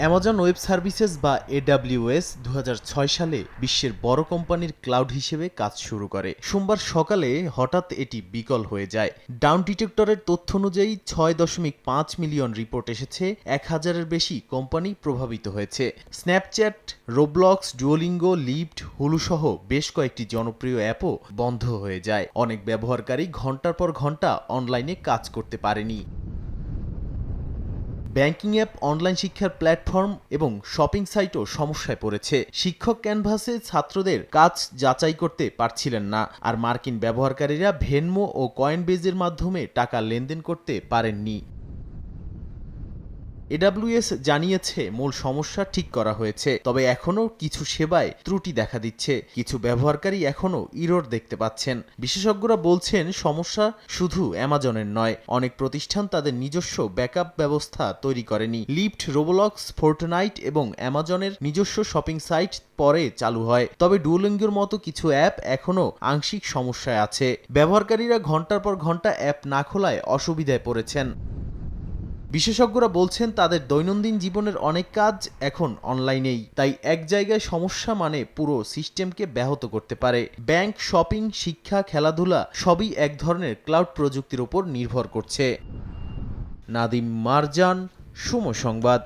Amazon web services বা AWS দু সালে বিশ্বের বড় কোম্পানির ক্লাউড হিসেবে কাজ শুরু করে। সোমবার সকালে হঠাৎ এটি বিকল হয়ে যায়। ডাউন ডিটেক্টরের তথ্য অনুযায়ী ছয় দশমিক পাঁচ মিলিয়ন রিপোর্ট এসেছে, এক হাজারের বেশি কোম্পানি প্রভাবিত হয়েছে। Snapchat Roblox Duolingo Lyft Hulu সহ বেশ কয়েকটি জনপ্রিয় অ্যাপও বন্ধ হয়ে যায়। অনেক ব্যবহারকারী ঘণ্টার পর ঘণ্টা অনলাইনে কাজ করতে পারেনি। ব্যাংকিং অ্যাপ, অনলাইন শিক্ষার প্ল্যাটফর্ম এবং শপিং সাইটও সমস্যায় পড়েছে। শিক্ষক ক্যানভাসে ছাত্রদের কাজ যাচাই করতে পারছিলেন না আর মার্কিন ব্যবহারকারীরা ভেনমো ও কয়েন বেজের মাধ্যমে টাকা লেনদেন করতে পারেননি। এডাব্লিউএস জানিয়েছে, মূল সমস্যা ঠিক করা হয়েছে, তবে এখনও কিছু সেবায় ত্রুটি দেখা দিচ্ছে। কিছু ব্যবহারকারী এখনও ইরোর দেখতে পাচ্ছেন। বিশেষজ্ঞরা বলছেন, সমস্যা শুধু অ্যামাজনের নয়, অনেক প্রতিষ্ঠান তাদের নিজস্ব ব্যাকআপ ব্যবস্থা তৈরি করেনি। লিফট রোবোলক্স ফোর্টনাইট এবং অ্যামাজনের নিজস্ব শপিং সাইট পরে চালু হয়। তবে ডুওলিঙ্গোর মতো কিছু অ্যাপ এখনও আংশিক সমস্যায় আছে। ব্যবহারকারীরা ঘণ্টার পর ঘণ্টা অ্যাপ না খোলায় অসুবিধায় পড়েছেন। বিশেষজ্ঞরা বলছেন, তাদের দৈনন্দিন জীবনের অনেক কাজ এখন অনলাইনেই, তাই এক জায়গায় সমস্যা মানে পুরো সিস্টেমকে ব্যাহত করতে পারে। ব্যাংক, শপিং, শিক্ষা, খেলাধুলা সবই এক ধরনের ক্লাউড প্রযুক্তির উপর নির্ভর করছে। নাদিম মারজান, সুম সংবাদ।